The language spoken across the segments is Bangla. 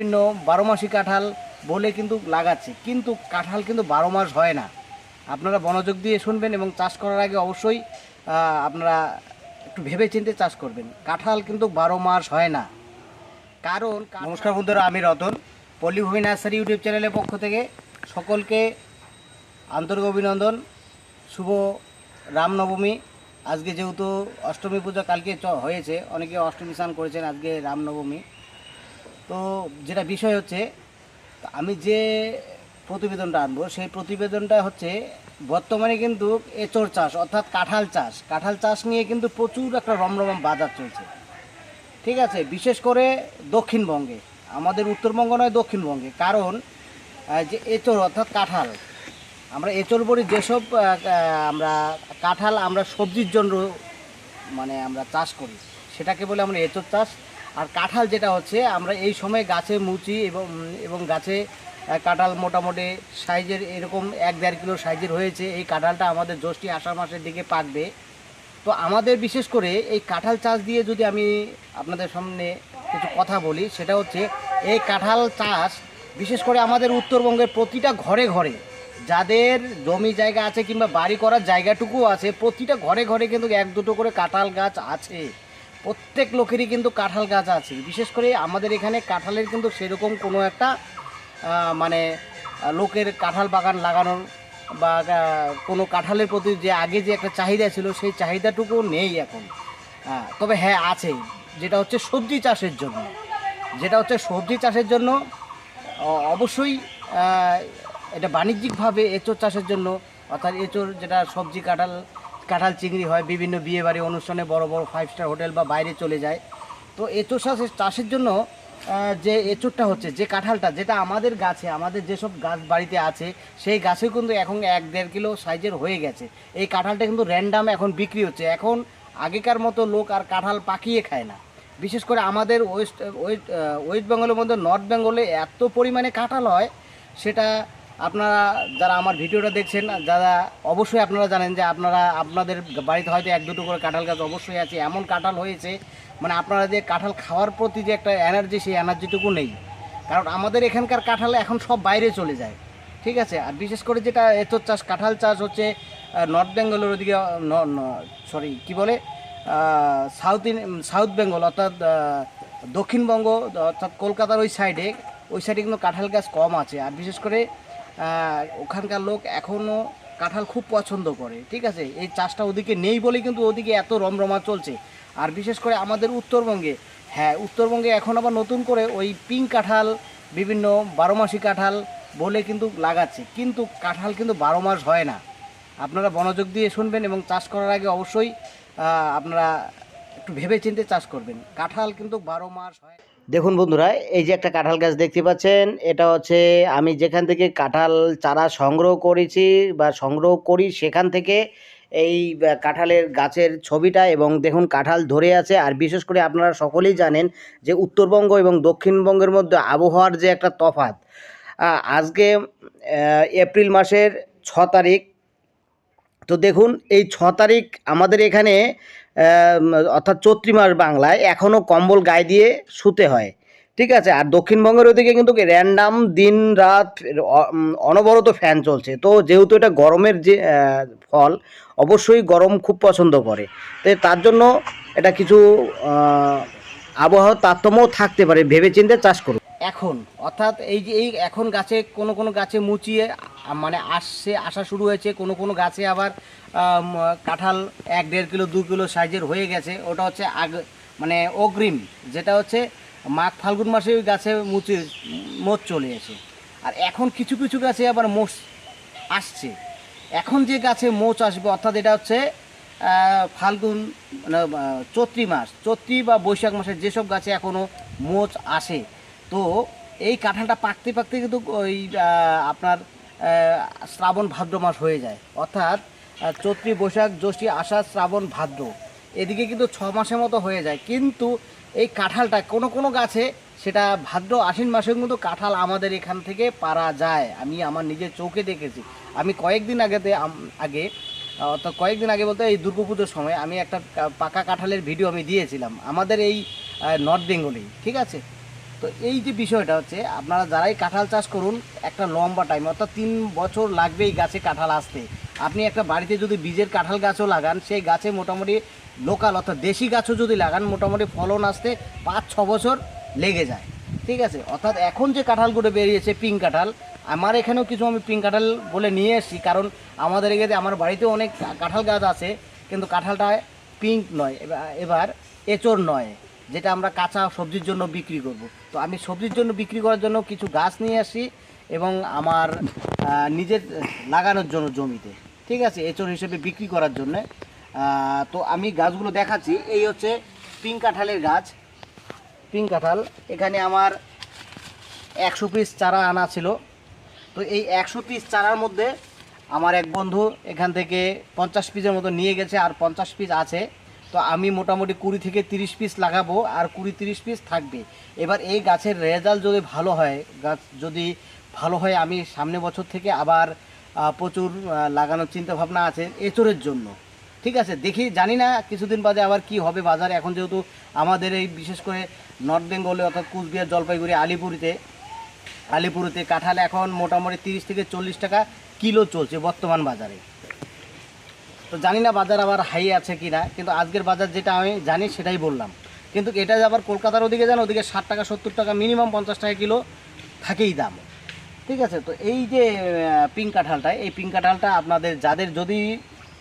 বিভিন্ন বারো মাসি কাঁঠাল বলে কিন্তু লাগাচ্ছে। কিন্তু কাঁঠাল কিন্তু বারো মাস হয় না। আপনারা মনোযোগ দিয়ে শুনবেন এবং চাষ করার আগে অবশ্যই আপনারা একটু ভেবে চিন্তে চাষ করবেন। কাঁঠাল কিন্তু বারো মাস হয় না। কারণ নমস্কার বন্ধুরা, আমি রতন। পল্লীভূমি নার্সারি ইউটিউব চ্যানেলের পক্ষ থেকে সকলকে আন্তরিক অভিনন্দন। শুভ রামনবমী। আজকে যেহেতু অষ্টমী পূজা কালকে হয়েছে, অনেকে অষ্টমী স্নান করেছেন, আজকে রামনবমী। তো যেটা বিষয় হচ্ছে, আমি যে প্রতিবেদনটা আনব, সেই প্রতিবেদনটা হচ্ছে, বর্তমানে কিন্তু এচোর চাষ, অর্থাৎ কাঁঠাল চাষ কাঁঠাল চাষ নিয়ে কিন্তু প্রচুর একটা রমরমা বাজার চলছে। ঠিক আছে? বিশেষ করে দক্ষিণবঙ্গে, আমাদের উত্তরবঙ্গ নয়, দক্ষিণবঙ্গে। কারণ যে এঁচড় অর্থাৎ কাঁঠাল, আমরা এঁচড় বলি যেসব আমরা কাঁঠাল আমরা সবজির জন্য মানে আমরা চাষ করি, সেটাকে বলে আমরা এঁচড় চাষ। আর কাঁঠাল যেটা হচ্ছে, আমরা এই সময় গাছে মুচি এবং এবং গাছে কাঁঠাল মোটামুটি সাইজের এরকম এক দেড় কিলো সাইজের হয়েছে। এই কাঁঠালটা আমাদের জ্যৈষ্ঠী আষাঢ় মাসের দিকে পাকবে। তো আমাদের বিশেষ করে এই কাঁঠাল চাষ দিয়ে যদি আমি আপনাদের সামনে কিছু কথা বলি, সেটা হচ্ছে এই কাঁঠাল চাষ বিশেষ করে আমাদের উত্তরবঙ্গের প্রতিটা ঘরে ঘরে, যাদের জমি জায়গা আছে কিংবা বাড়ি করার জায়গাটুকু আছে, প্রতিটা ঘরে ঘরে কিন্তু এক দুটো করে কাঁঠাল গাছ আছে। প্রত্যেক লোকেরই কিন্তু কাঁঠাল গাছ আছে। বিশেষ করে আমাদের এখানে কাঁঠালের কিন্তু সেরকম কোনো একটা মানে লোকের কাঁঠাল বাগান লাগানোর বা কোনো কাঁঠালের প্রতি যে আগে যে একটা চাহিদা ছিল, সেই চাহিদাটুকু নেই এখন। তবে হ্যাঁ আছে। যেটা হচ্ছে সবজি চাষের জন্য। যেটা হচ্ছে সবজি চাষের জন্য অবশ্যই এটা বাণিজ্যিকভাবে এঁচোর চাষের জন্য। অর্থাৎ এঁচোর যেটা সবজি, কাঁঠাল কাঁঠাল চিংড়ি হয়, বিভিন্ন বিয়েবাড়ি অনুষ্ঠানে বড় বড় ফাইভ স্টার হোটেল বা বাইরে চলে যায়। তো এঁচোড় চাষের চাষের জন্য যে এঁচোড়টা হচ্ছে, যে কাঁঠালটা, যেটা আমাদের গাছে, আমাদের যেসব গাছ বাড়িতে আছে, সেই গাছে কিন্তু এখন এক দেড় কিলো সাইজের হয়ে গেছে। এই কাঁঠালটা কিন্তু র্যান্ডাম এখন বিক্রি হচ্ছে। এখন আগেকার মতো লোক আর কাঁঠাল পাকিয়ে খায় না। বিশেষ করে আমাদের ওয়েস্ট ওয়েস্ট ওয়েস্ট বেঙ্গলের মধ্যে, নর্থ বেঙ্গলে এত পরিমাণে কাঁঠাল হয়, সেটা আপনারা যারা আমার ভিডিওটা দেখছেন, যারা অবশ্যই আপনারা জানেন যে আপনারা, আপনাদের বাড়িতে হয়তো এক দুটো করে কাঁঠাল গাছ অবশ্যই আছে। এমন কাঁঠাল হয়েছে মানে আপনারা যে কাঁঠাল খাওয়ার প্রতি যে একটা এনার্জি সেই এনার্জিটুকু নেই। কারণ আমাদের এখানকার কাঁঠাল এখন সব বাইরে চলে যায়। ঠিক আছে? আর বিশেষ করে যেটা এঁচোর চাষ, কাঁঠাল চাষ হচ্ছে নর্থ বেঙ্গলের ওদিকে সরি কি বলে? সাউথ সাউথ বেঙ্গল অর্থাৎ দক্ষিণবঙ্গ, অর্থাৎ কলকাতার ওই সাইডে ওই সাইডে কিন্তু কাঁঠাল গাছ কম আছে। আর বিশেষ করে ওখানকার লোক এখনও কাঁঠাল খুব পছন্দ করে, ঠিক আছে? এই চাষটা ওদিকে নেই বলে কিন্তু ওদিকে এত রমরমা চলছে। আর বিশেষ করে আমাদের উত্তরবঙ্গে হ্যাঁ উত্তরবঙ্গে এখন আবার নতুন করে ওই পিঙ্ক কাঁঠাল, বিভিন্ন বারোমাসি কাঁঠাল বলে কিন্তু লাগাচ্ছে। কিন্তু কাঁঠাল কিন্তু বারো মাস হয় না। আপনারা মনোযোগ দিয়ে শুনবেন এবং চাষ করার আগে অবশ্যই আপনারা একটু ভেবে চিন্তে চাষ করবেন। কাঁঠাল কিন্তু বারো মাস হয় দেখুন বন্ধুরা, এই যে একটা কাঁঠাল গাছ দেখতে পাচ্ছেন, এটা হচ্ছে আমি যেখান থেকে কাঁঠাল চারা সংগ্রহ করেছি বা সংগ্রহ করি সেখান থেকে এই কাঁঠালের গাছের ছবিটা এবং দেখুন কাঁঠাল ধরে আছে। আর বিশেষ করে আপনারা সকলেই জানেন যে উত্তরবঙ্গ এবং দক্ষিণবঙ্গের মধ্যে আবহাওয়ার যে একটা তফাৎ আজকে এপ্রিল মাসের ছ তারিখ তো দেখুন, এই ছ তারিখ আমাদের এখানে অর্থাৎ চৈত্রি মাস বাংলায় এখনও কম্বল গায়ে দিয়ে শুতে হয়। ঠিক আছে? আর দক্ষিণবঙ্গের ওদিকে কিন্তু র্যান্ডাম দিন রাত অনবরত ফ্যান চলছে। তো যেহেতু এটা গরমের যে ফল, অবশ্যই গরম খুব পছন্দ করে। তো তার জন্য এটা কিছু আবহাওয়ার তারতম্যও থাকতে পারে। ভেবেচিন্তে চাষ করুন। এখন, অর্থাৎ এই যে এই এখন গাছে কোনো কোনো গাছে মুচিয়ে মানে আসছে, আসা শুরু হয়েছে, কোনো কোনো গাছে আবার কাঁঠাল এক দেড় কিলো, দু কিলো সাইজের হয়ে গেছে, ওটা হচ্ছে আগ মানে অগ্রিম, যেটা হচ্ছে মাঘ ফাল্গুন মাসে ওই গাছে মুচি মোচ চলে এসে। আর এখন কিছু কিছু গাছে আবার মোচ আসছে। এখন যে গাছে মোচ আসবে, অর্থাৎ এটা হচ্ছে ফাল্গুন মানে চৈত্রি মাস, চৈত্রি বা বৈশাখ মাসের যেসব গাছে এখনও মোচ আসে তো এই কাঁঠালটা পাকতে পাকতে কিন্তু ওই আপনার শ্রাবণ ভাদ্র মাস হয়ে যায়। অর্থাৎ চৈত্রি, বৈশাখ, জ্যৈষ্ঠী, আষাঢ়, শ্রাবণ, ভাদ্র। এদিকে কিন্তু ছ মাসের মতো হয়ে যায়। কিন্তু এই কাঁঠালটা কোনো কোনো গাছে সেটা ভাদ্র আশ্বিন মাসেও কিন্তু কাঁঠাল আমাদের এখান থেকে পারা যায়। আমি আমার নিজের চোখে দেখেছি। আমি কয়েকদিন আগেতে আগে, অর্থাৎ কয়েকদিন আগে বলতে এই দুর্গাপুজোর সময় আমি একটা পাকা কাঁঠালের ভিডিও আমি দিয়েছিলাম। আমাদের এই নর্থ বেঙ্গলেই, ঠিক আছে? তো এই যে বিষয়টা হচ্ছে, আপনারা যারাই কাঁঠাল চাষ করুন, একটা লম্বা টাইম অর্থাৎ তিন বছর লাগবে এই গাছে কাঁঠাল আসতে। আপনি একটা বাড়িতে যদি বীজের কাঁঠাল গাছও লাগান, সেই গাছে মোটামুটি লোকাল অর্থাৎ দেশি গাছও যদি লাগান, মোটামুটি ফলন আসতে পাঁচ, ছ বছর লেগে যায়। ঠিক আছে? অর্থাৎ এখন যে কাঁঠালগুলো বেরিয়েছে পিঙ্ক কাঁঠাল, আমার এখানেও কিছু আমি পিঙ্ক কাঁঠাল বলে নিয়ে এসেছি, কারণ আমাদের এখানে, আমার বাড়িতেও অনেক কাঁঠাল গাছ আছে, কিন্তু কাঁঠালটা পিঙ্ক নয়, এবার- এবার এচোর নয়। যেটা আমরা কাঁচা সবজির জন্য বিক্রি করব। তো আমি সবজির জন্য বিক্রি করার জন্য কিছু গাছ নিয়ে আসি এবং আমার নিজের লাগানোর জন্য জমিতে। ঠিক আছে? এচোর হিসেবে বিক্রি করার জন্য। তো আমি গাছগুলো দেখাচ্ছি। এই হচ্ছে পিঙ্ক কাঁঠালের গাছ। পিঙ্ক কাঁঠাল। এখানে আমার একশো পিস চারা আনা ছিল। তো এই একশো পিস চারার মধ্যে আমার এক বন্ধু এখান থেকে পঞ্চাশ পিসের মতো নিয়ে গেছে, আর পঞ্চাশ পিস আছে। তো আমি মোটামুটি কুড়ি থেকে তিরিশ পিস লাগাবো, আর কুড়ি তিরিশ পিস থাকবে। এবার এই গাছের রেজাল্ট যদি ভালো হয়, গাছ যদি ভালো হয়, আমি সামনে বছর থেকে আবার প্রচুর লাগানোর চিন্তা ভাবনা আছে এচোরের জন্য। ঠিক আছে? দেখি, জানি না কিছুদিন বাদে আবার কি হবে বাজারে। এখন যেহেতু আমাদের এই বিশেষ করে নর্থ বেঙ্গলে অর্থাৎ কুচবিহার, জলপাইগুড়ি, আলিপুরিতে আলিপুরিতে কাঁঠাল এখন মোটামুটি তিরিশ থেকে চল্লিশ টাকা কিলো চলছে বর্তমান বাজারে। তো জানি না বাজার আবার হাই আছে কি না কিন্তু আজকের বাজার যেটা আমি জানি সেটাই বললাম। কিন্তু এটা যে আবার কলকাতার ওদিকে যান ওদিকে ষাট টাকা সত্তর টাকা মিনিমাম পঞ্চাশ টাকা কিলো থাকেই দাম। ঠিক আছে তো এই যে পিঙ্ক কাঁঠালটা এই পিঙ্ক কাঁঠালটা আপনাদের যাদের যদি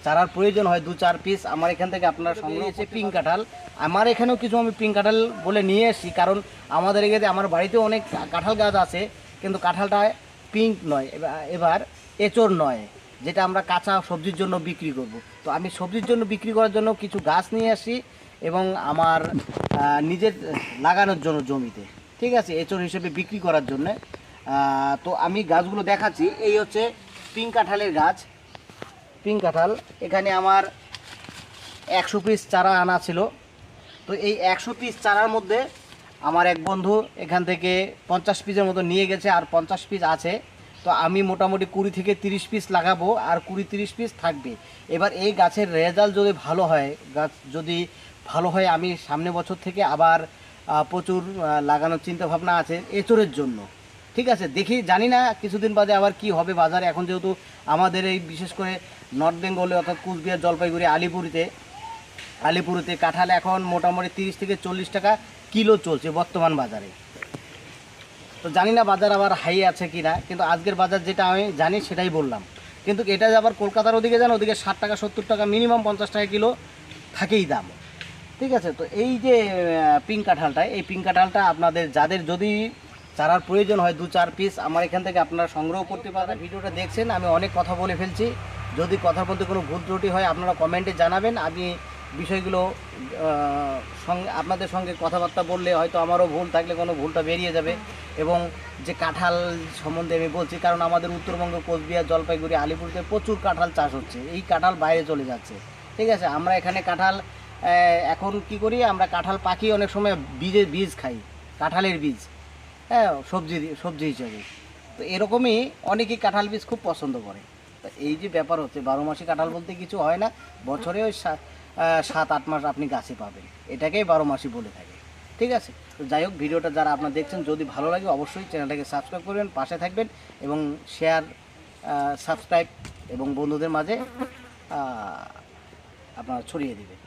চারার প্রয়োজন হয় দু চার পিস আমার এখান থেকে আপনার সংগ্রহ হচ্ছে পিঙ্ক কাঁঠাল। আমার এখানেও কিছু আমি পিঙ্ক কাঁঠাল বলে নিয়ে এসেছি কারণ আমাদের এখানে আমার বাড়িতেও অনেক কাঁঠাল গাছ আছে কিন্তু কাঁঠালটা পিঙ্ক নয় এবার- এবার এচোর নয়। যেটা আমরা কাঁচা সবজির জন্য বিক্রি করব। তো আমি সবজির জন্য বিক্রি করার জন্য কিছু গাছ নিয়ে আসি এবং আমার নিজের লাগানোর জন্য জমিতে। ঠিক আছে? এচোর হিসেবে বিক্রি করার জন্য। তো আমি গাছগুলো দেখাচ্ছি। এই হচ্ছে পিঙ্ক কাঁঠালের গাছ। পিঙ্ক কাঁঠাল। এখানে আমার একশো পিস চারা আনা ছিল। তো এই একশো পিস চারার মধ্যে আমার এক বন্ধু এখান থেকে পঞ্চাশ পিসের মতো নিয়ে গেছে, আর পঞ্চাশ পিস আছে। তো আমি মোটামুটি কুড়ি থেকে তিরিশ পিস লাগাবো, আর কুড়ি তিরিশ পিস থাকবে। এবার এই গাছের রেজাল্ট যদি ভালো হয়, গাছ যদি ভালো হয়, আমি সামনে বছর থেকে আবার প্রচুর লাগানোর চিন্তাভাবনা আছে এচোরের জন্য। ঠিক আছে? দেখি, জানি না কিছুদিন বাদে আবার কি হবে বাজারে। এখন যেহেতু আমাদের এই বিশেষ করে নর্থ বেঙ্গলে অর্থাৎ কুচবিহার, জলপাইগুড়ি, আলিপুরিতে আলিপুরিতে কাঁঠাল এখন মোটামুটি তিরিশ থেকে চল্লিশ টাকা কিলো চলছে বর্তমান বাজারে। তো জানি না বাজার আবার হাই আছে কি না কিন্তু আজকের বাজার যেটা আমি জানি সেটাই বললাম। কিন্তু এটা আবার কলকাতার ওদিকে যান ওদিকে ষাট টাকা, সত্তর টাকা মিনিমাম পঞ্চাশ টাকা কিলো থাকেই দাম। ঠিক আছে? তো এই যে পিঙ্ক কাঁঠালটা, এই পিঙ্ক কাঁঠালটা আপনাদের যাদের যদি চারার প্রয়োজন হয় দু চার পিস আমার এখান থেকে আপনারা সংগ্রহ করতে পারেন ভিডিওটা দেখছেন, আমি অনেক কথা বলে ফেলছি। যদি কথার মধ্যে কোনো ভুল ত্রুটি হয়, আপনারা কমেন্টে জানাবেন। আমি বিষয়গুলো সঙ্গে, আপনাদের সঙ্গে কথাবার্তা বললে হয়তো আমারও ভুল থাকলে কোনো ভুলটা বেরিয়ে যাবে। এবং যে কাঁঠাল সম্বন্ধে আমি বলছি, কারণ আমাদের উত্তরবঙ্গ, কোচবিহার, জলপাইগুড়ি আলিপুরতে প্রচুর কাঁঠাল চাষ হচ্ছে। এই কাঁঠাল বাইরে চলে যাচ্ছে। ঠিক আছে? আমরা এখানে কাঁঠাল এখন কি করি? আমরা কাঁঠাল পাখি অনেক সময় বীজের বীজ খাই। কাঁঠালের বীজ। হ্যাঁ সবজি সবজি হিসাবে। তো এরকমই অনেকেই কাঁঠাল বীজ খুব পছন্দ করে। তো এই যে ব্যাপার হচ্ছে, বারো মাসে কাঁঠাল বলতে কিছু হয় না। বছরে ওই সাত, আট মাস আপনি গাছে পাবেন। এটাকেই বারো মাসই বলে থাকে। ঠিক আছে? তো যাই হোক, ভিডিওটা যারা আপনার দেখছেন, যদি ভালো লাগে অবশ্যই চ্যানেলটাকে সাবস্ক্রাইব করবেন, পাশে থাকবেন এবং শেয়ার সাবস্ক্রাইব এবং বন্ধুদের মাঝে আপনারা ছড়িয়ে দিবেন।